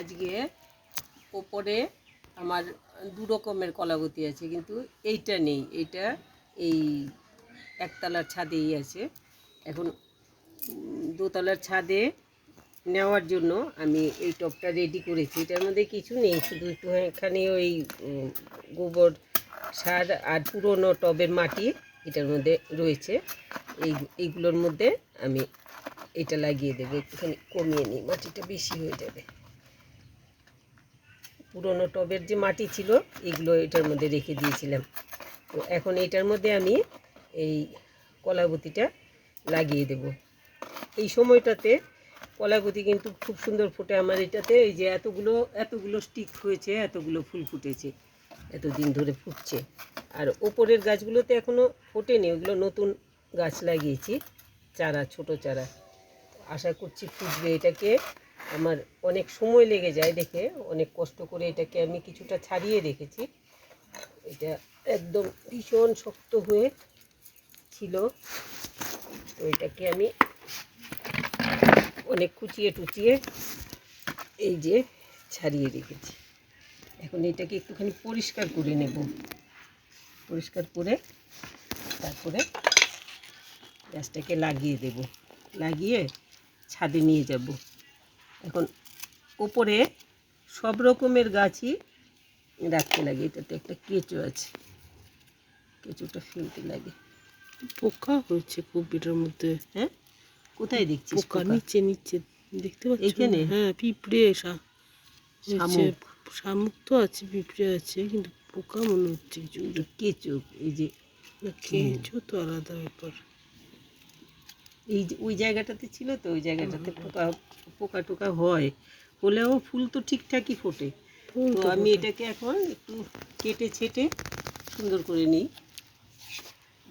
আজকে ওপরে আমার দু রকমের কলাবতী আছে, কিন্তু এইটা নেই। এইটা এই একতলার ছাদেই আছে। এখন দোতলার ছাদে নেওয়ার জন্য আমি এই টবটা রেডি করেছি। এটার মধ্যে কিছু নেই, শুধু একটুখানি ওই গোবর সার আর পুরনো টবের মাটি এটার মধ্যে রয়েছে। এই, এইগুলোর মধ্যে আমি এটা লাগিয়ে দেবো, একটুখানি কমিয়ে নিই, মাটিটা বেশি হয়ে যাবে। পুরনো টবের যে মাটি ছিল, এগুলো এটার মধ্যে রেখে দিয়েছিলাম। তো এখন এটার মধ্যে আমি এই কলাবতীটা লাগিয়ে দেব। এই সময়টাতে কলাবতী কিন্তু খুব সুন্দর ফোটে আমার এটাতে। এই যে এতগুলো এতগুলো স্টিক হয়েছে, এতগুলো ফুল ফুটেছে, এতদিন ধরে ফুটছে। আর ওপরের গাছগুলোতে এখনও ফোটেনি, ওগুলো নতুন গাছ লাগিয়েছি, চারা, ছোট চারা। আশা করছি ফুটবে এটাকে। আমার অনেক সময় লেগে যায় দেখে, অনেক কষ্ট করে এটাকে আমি কিছুটা ছাড়িয়ে রেখেছি। এটা একদম ভীষণ শক্ত হয়ে ছিল। তো এটাকে আমি অনেক কুচিয়ে টুচিয়ে এই যে ছাড়িয়ে রেখেছি। এখন এটাকে একটুখানি পরিষ্কার করে নেব। পরিষ্কার করে তারপরে গাছটাকে লাগিয়ে দেব। লাগিয়ে ছাদে নিয়ে যাব। এখন ওপরে সব রকমের গাছই রাখতে লাগে এটাতে একটা কেঁচো আছে। কেঁচোটা ফেলতে লাগে। পোকা হয়েছে খুব এটার মধ্যে। হ্যাঁ? কোথায় দেখছিস পোকা? নিচে নিচে। দেখতে পাচ্ছি? এখানে? হ্যাঁ পিঁপড়ে শামুক। শামুক তো আছে পিঁপড়ে আছে কিন্তু পোকা মনে হচ্ছে কিছু কেঁচো এই যে কেঁচো তো আলাদা ব্যাপার। এই যে ওই জায়গাটাতে ছিল তো ওই জায়গাটাতে পোকা পোকা টোকা হয়। হলেও ফুল তো ঠিকঠাকই ফোটে। তো আমি। এটাকে এখন একটু কেটে ছেটে সুন্দর করে নিই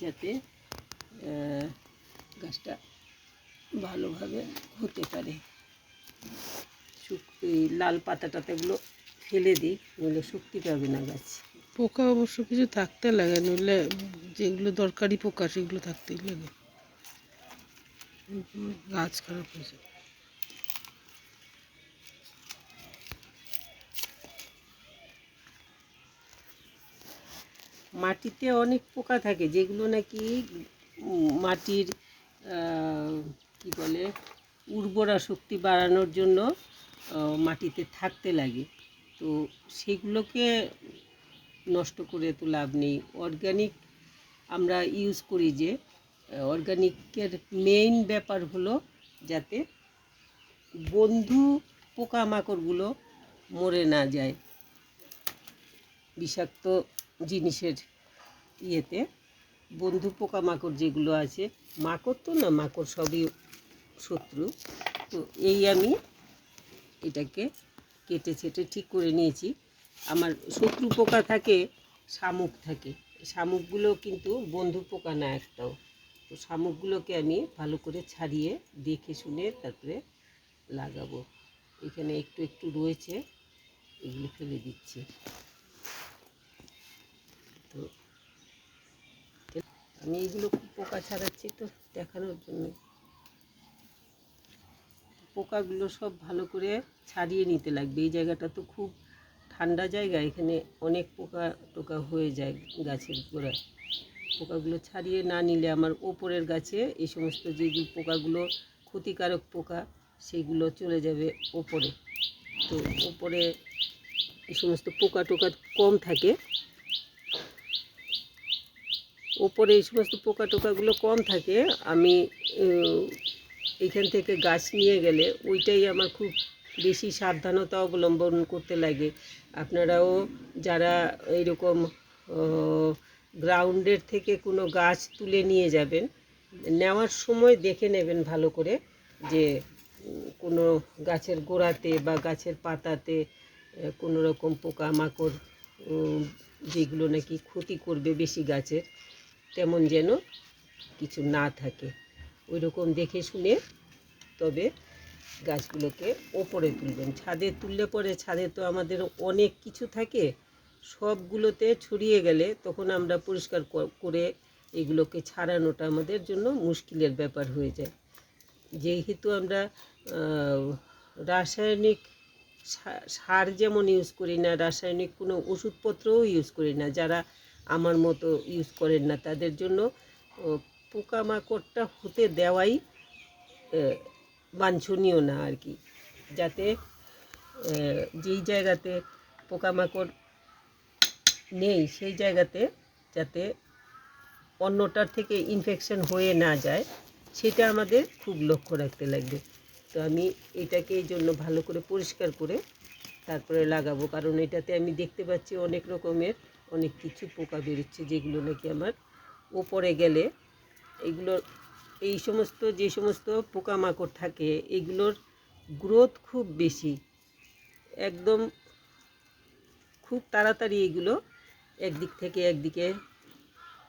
যাতে গাছটা ভালোভাবে হতে পারে। এই লাল পাতা টাতাগুলো ফেলে দিই নইলে শক্তি পাবে না গাছ। পোকা অবশ্য কিছু থাকতে লাগে নইলে যেগুলো দরকারি পোকা সেগুলো থাকতেই লাগে। গাছ খারাপ হয়ে যায় মাটিতে অনেক পোকা থাকে, যেগুলো নাকি মাটির কি বলে, উর্বরা শক্তি বাড়ানোর জন্য মাটিতে থাকতে লাগে। তো সেগুলোকে নষ্ট করে তো লাভ নেই। অর্গানিক আমরা ইউজ করি যে অর্গানিকের মেইন ব্যাপার হলো যাতে বন্ধু পোকামাকড়গুলো মরে না যায়। বিষাক্ত জিনিসের ইয়েতে বন্ধু পোকামাকড় যেগুলো আছে, মাকড় তো না, মাকড় সবই শত্রু। তো এই আমি এটাকে কেটে ছেটে ঠিক করে নিয়েছি। আমার শত্রু পোকা থাকে, শামুক থাকে। শামুকগুলো কিন্তু বন্ধু পোকা না একটাও। তো শামুকগুলোকে আমি ভালো করে ছাড়িয়ে দেখে শুনে তারপরে লাগাবো। এখানে একটু একটু রয়েছে, এগুলো ফেলে দিচ্ছি। তো আমি এইগুলো খুব পোকা ছাড়াচ্ছি তো দেখানোর জন্য। পোকাগুলো সব ভালো করে ছাড়িয়ে নিতে লাগবে। এই জায়গাটা তো খুব ঠান্ডা জায়গা, এখানে অনেক পোকা টোকা হয়ে যায় গাছের গোড়ায়। পোকাগুলো ছাড়িয়ে না নিলে আমার ওপরের গাছে এই সমস্ত যেগুলো পোকাগুলো ক্ষতিকারক পোকা, সেগুলো চলে যাবে ওপরে। তো ওপরে এই সমস্ত পোকা টোকা কম থাকে। ওপরে এই সমস্ত পোকা টোকাগুলো কম থাকে, আমি এখান থেকে গাছ নিয়ে গেলে ওইটাই আমার খুব বেশি সাবধানতা অবলম্বন করতে লাগে। আপনারাও যারা এইরকম গ্রাউন্ডের থেকে কোনো গাছ তুলে নিয়ে যাবেন। নেওয়ার সময় দেখে নেবেন ভালো করে যে, কোনো গাছের গোড়াতে বা গাছের পাতাতে কোনো রকম পোকামাকড় যেগুলো নাকি ক্ষতি করবে বেশি গাছের, তেমন যেন কিছু না থাকে। ওই রকম দেখে শুনে তবে গাছগুলোকে ওপরে তুলবেন। ছাদে তুললে পরে ছাদে তো আমাদের অনেক কিছু থাকে। সবগুলোতে ছড়িয়ে গেলে তখন আমরা পরিষ্কার করে এগুলোকে ছাড়ানোটা আমাদের জন্য মুশকিলের ব্যাপার হয়ে যায়। যেহেতু আমরা রাসায়নিক সার যেমন ইউজ করি না, রাসায়নিক কোনো ওষুধপত্রও ইউজ করি না, যারা আমার মতো ইউজ করেন না, তাদের জন্য পোকামাকড়টা হতে দেওয়াই বাঞ্ছনীয় না আর কি। যাতে যেই জায়গাতে পোকামাকড় নেই সেই জায়গাতে যাতে অন্যটার থেকে ইনফেকশন হয়ে না যায়, সেটা আমাদের খুব লক্ষ্য রাখতে লাগবে। তো আমি এটাকে এই জন্য ভালো করে পরিষ্কার করে তারপরে লাগাবো, কারণ এটাতে আমি দেখতে পাচ্ছি অনেক রকমের অনেক কিছু পোকা বেরোচ্ছে, যেগুলো নাকি আমার ওপরে গেলে এগুলোর এই সমস্ত, যে সমস্ত পোকামাকড় থাকে, এগুলোর গ্রোথ খুব বেশি। একদম খুব তাড়াতাড়ি এগুলো একদিক থেকে একদিকে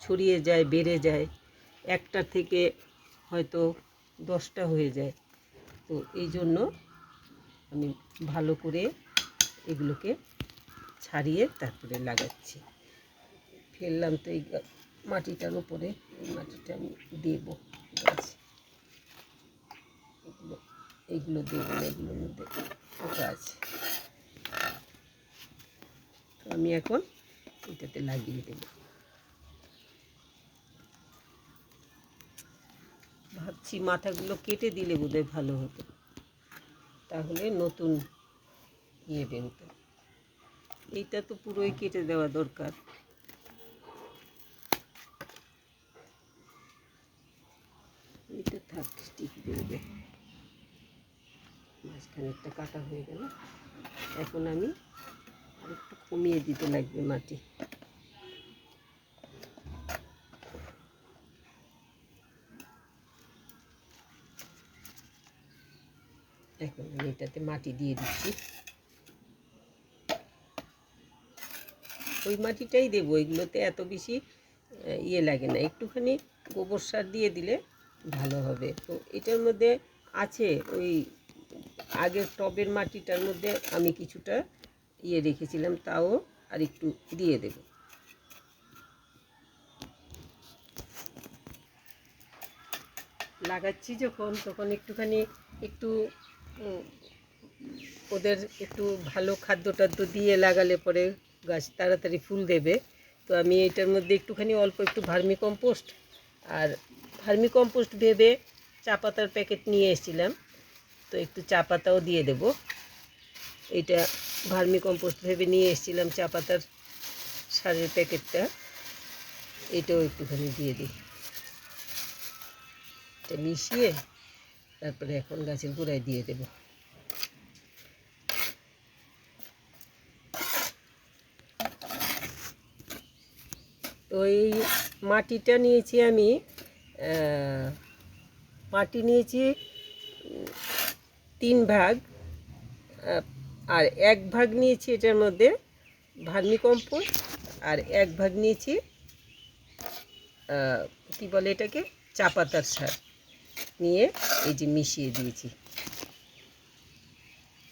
ছড়িয়ে যায়, বেড়ে যায়। একটা থেকে হয়তো দশটা হয়ে যায়। তো এই জন্য আমি ভালো করে এগুলোকে ছাড়িয়ে তারপরে লাগাচ্ছি। ফেললাম তো এই মাটিটার উপরে মাটিটা আমি দেবো। গাছে এগুলো এইগুলো দেবো এগুলোর মধ্যে পোকা আছে। আমি এখন এটাতে লাগিয়ে দেবো। ভাবছি মাথাগুলো কেটে দিলে বোধহয় ভালো হতো। তাহলে নতুন ইয়ে বেরোতো এইটা তো পুরোই কেটে দেওয়া দরকার। এটা থাক, ঠিক বেরোবে মাঝখানেরটা কাটা হয়ে গেল। এখন আমি একটু কমিয়ে দিতে লাগবে মাটি। এখন আমি এটাতে মাটি দিয়ে দিচ্ছি। ওই মাটিটাই দেবো, এগুলোতে এত বেশি ইয়ে লাগে না। একটুখানি গোবর সার দিয়ে দিলে ভালো হবে। তো এটার মধ্যে আছে ওই আগের টবের মাটিটার মধ্যে আমি কিছুটা ইয়ে রেখেছিলাম, তাও আর একটু দিয়ে দেব। লাগাচ্ছি যখন, তখন একটুখানি একটু ওদের একটু ভালো খাদ্য টাদ্য দিয়ে লাগালে পরে গাছ তাড়াতাড়ি ফুল দেবে। তো আমি এটার মধ্যে একটুখানি অল্প একটু ভার্মি কম্পোস্ট আর ভার্মি কম্পোস্ট ভেবে চা পাতার প্যাকেট নিয়ে এসেছিলাম। তো একটু চা পাতাও দিয়ে দেব। এটা ভার্মি কম্পোস্ট ভেবে নিয়ে এসেছিলাম চা পাতার সারের প্যাকেটটা। এটাও একটুখানি দিয়ে দিই। এটা মিশিয়ে তারপরে এখন গাছের গোড়ায় দিয়ে দেবো। তো এই মাটিটা নিয়েছি আমি মাটি নিয়েছি তিন ভাগ আর এক ভাগ নিয়েছি এটার মধ্যে ভার্মি কম্পোস্ট আর এক ভাগ নিয়েছি কি বলে এটাকে? চা পাতার সার নিয়ে এই যে মিশিয়ে দিয়েছি।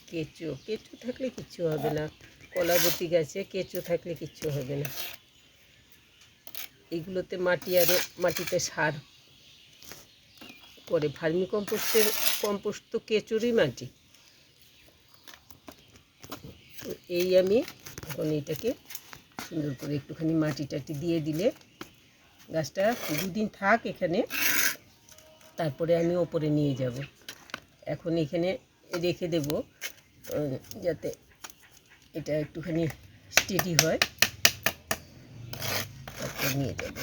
কেঁচো কেঁচো থাকলে কিচ্ছু হবে না। কলাবতি গাছে কেঁচো থাকলে কিচ্ছু হবে না। এগুলোতে মাটি আর, মাটিতে সার। করে ভার্মি কম্পোস্টের কম্পোস্ট তো কেঁচোরই মাটি। তো এই আমি এখন এটাকে সুন্দর করে একটুখানি মাটি টাটি দিয়ে দিলে গাছটা দুদিন থাক এখানে, তারপরে আমি ওপরে নিয়ে যাব। এখন এখানে রেখে দেব যাতে এটা একটুখানি স্টেডি হয়। তারপর নিয়ে যাব।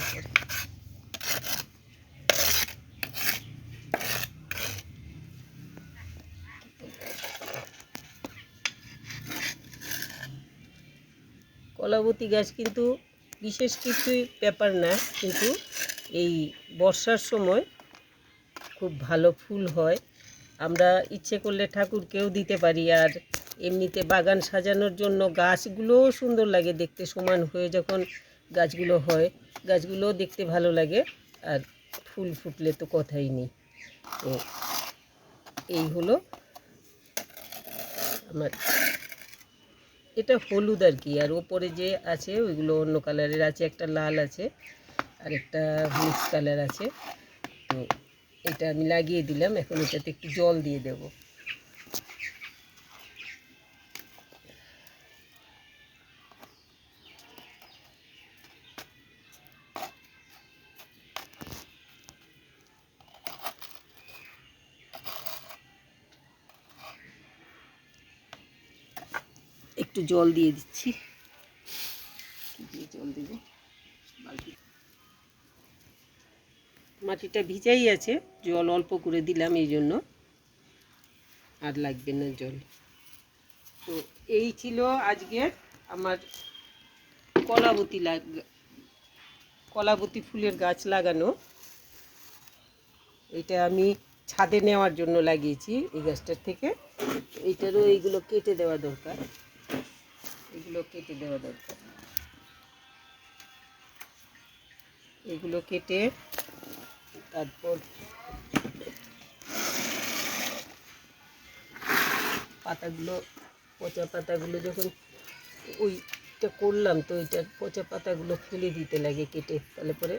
উপরে। গাছ কিন্তু বিশেষ কিছুই ব্যাপার না, কিন্তু এই বর্ষার সময় খুব ভালো ফুল হয় আমরা ইচ্ছে করলে ঠাকুরকেও দিতে পারি, আর এমনিতে বাগান সাজানোর জন্য গাছগুলোও সুন্দর লাগে দেখতে, সমান হয়ে যখন গাছগুলো হয়, গাছগুলোও দেখতে ভালো লাগে, আর ফুল ফুটলে তো কথাই নেই এই হলো আমার এটা হলুদ আর কি, আর ওপরে যে আছে ওইগুলো অন্য কালারের আছে, একটা লাল আছে আর একটা মিক্স কালার আছে। তো এটা আমি লাগিয়ে দিলাম, এখন এটাতে একটু জল দিয়ে দেব। জল দিয়ে দিচ্ছি। দিয়ে জল দেব মাটিটা ভিজাই আছে, জল অল্প করে দিলাম এই জন্য। আর লাগবে না জল। তো এই ছিল আজকের আমার কলাবতী লাগ, কলাবতী ফুলের গাছ লাগানো। এটা আমি ছাদে নেওয়ার জন্য লাগিয়েছি এই গাছটার থেকে। এইটারও এইগুলো কেটে দেওয়া দরকার। এগুলো কেটে দেওয়া দরকার। এগুলো কেটে তারপর পাতাগুলো, পচা পাতাগুলো যখন ওইটা করলাম তো ওইটার পচা পাতাগুলো ফেলে দিতে লাগে কেটে, তাহলে পরে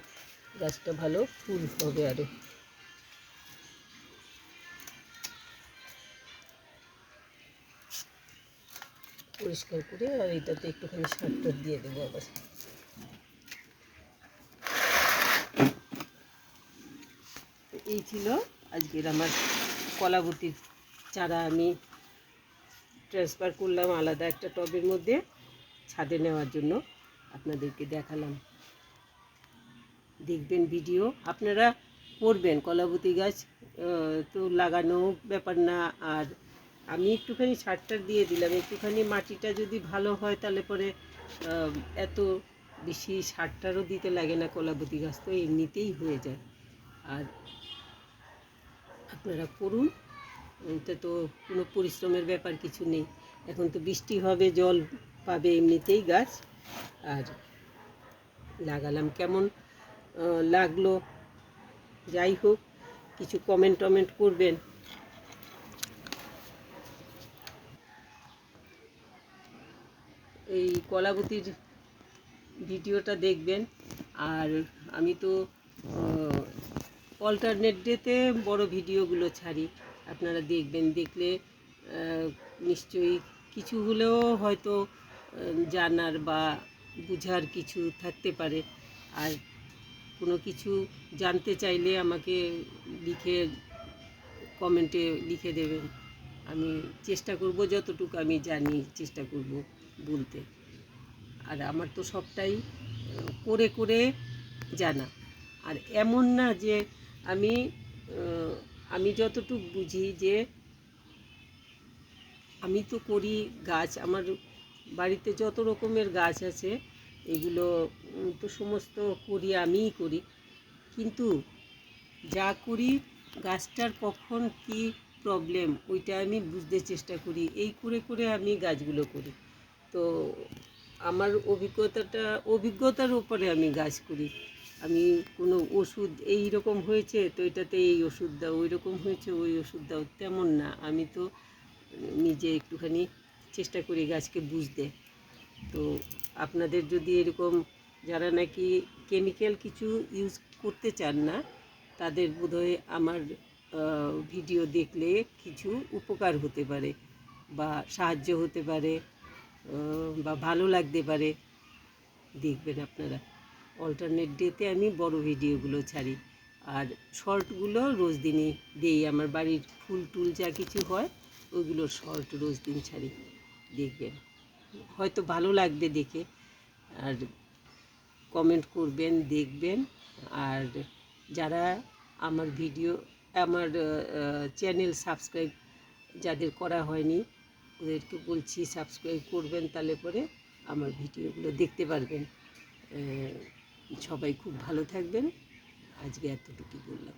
গাছটা ভালো ফুল হবে আরও পরিষ্কার করে আর এটাতে একটুখানি সারটার দিয়ে দেবো আবার। এই ছিল আজকের আমার কলাবতীর চারা আমি ট্রান্সফার করলাম আলাদা একটা টবের মধ্যে ছাদে নেওয়ার জন্য। আপনাদেরকে দেখালাম। দেখবেন ভিডিও আপনারা করবেন কলাবতী গাছ তো লাগানো ব্যাপার না, আর আমি একটুখানি সারটার দিয়ে দিলাম। একটুখানি মাটিটা যদি ভালো হয় তাহলে পরে এত বেশি সারটারও দিতে লাগে না কলাবতী গাছ তো এমনিতেই হয়ে যায়। আর আপনারা করুন এতে তো কোনো পরিশ্রমের ব্যাপার কিছু নেই। এখন তো বৃষ্টি হবে, জল পাবে এমনিতেই গাছ। আর লাগালাম কেমন লাগল। যাই হোক, কিছু কমেন্ট টমেন্ট করবেন। এই কলাবতীর ভিডিওটা দেখবেন। আর আমি তো অল্টারনেট ডেতে বড় ভিডিওগুলো ছাড়ি। আপনারা দেখবেন, দেখলে নিশ্চয়ই কিছু হলেও হয়তো জানার বা বুঝার কিছু থাকতে পারে। আর কোনো কিছু জানতে চাইলে আমাকে লিখে কমেন্টে লিখে দেবেন। আমি চেষ্টা করব, যতটুকু আমি জানি, চেষ্টা করব। বলতে। আর আমার তো সবটাই, করে করে জানা। আর এমন না যে আমি আমি যতটুকু বুঝি যে আমি তো করি গাছ, আমার বাড়িতে যত রকমের গাছ আছে, এগুলো তো সমস্ত করি, আমিই করি। কিন্তু যা করি, গাছটার কখন কি প্রবলেম ওইটা আমি বুঝতে চেষ্টা করি। এই করে করে আমি গাছগুলো করি। তো আমার অভিজ্ঞতাটা, অভিজ্ঞতার উপরে আমি গাছ করি। আমি কোনো ওষুধ এই রকম হয়েছে, তো এটাতে এই ওষুধ দাও ওই রকম হয়েছে, ওই ওষুধ দাও তেমন না। আমি তো নিজে একটুখানি চেষ্টা করি গাছকে বুঝতে। তো আপনাদের যদি এরকম যারা নাকি কেমিক্যাল কিছু ইউজ করতে চান না, তাদের বোধহয় আমার ভিডিও দেখলে কিছু উপকার হতে পারে বা সাহায্য হতে পারে। বা ভালো লাগতে পারে। দেখবেন আপনারা। অল্টারনেট ডেতে আমি বড় ভিডিওগুলো ছাড়ি। আর শর্টগুলো রোজ দিনই দিই। আমার বাড়ির ফুল টুল যা কিছু হয়, ওইগুলো শর্ট রোজ দিন ছাড়ি। দেখবেন। হয়তো ভালো লাগবে দেখে। আর কমেন্ট করবেন, দেখবেন। আর যারা আমার ভিডিও আমার চ্যানেল সাবস্ক্রাইব যাদের করা হয়নি ওদেরকে বলছি সাবস্ক্রাইব করবেন তাহলে পরে আমার ভিডিওগুলো দেখতে পারবেন। সবাই খুব ভালো থাকবেন। আজকে এতটুকুই বললাম।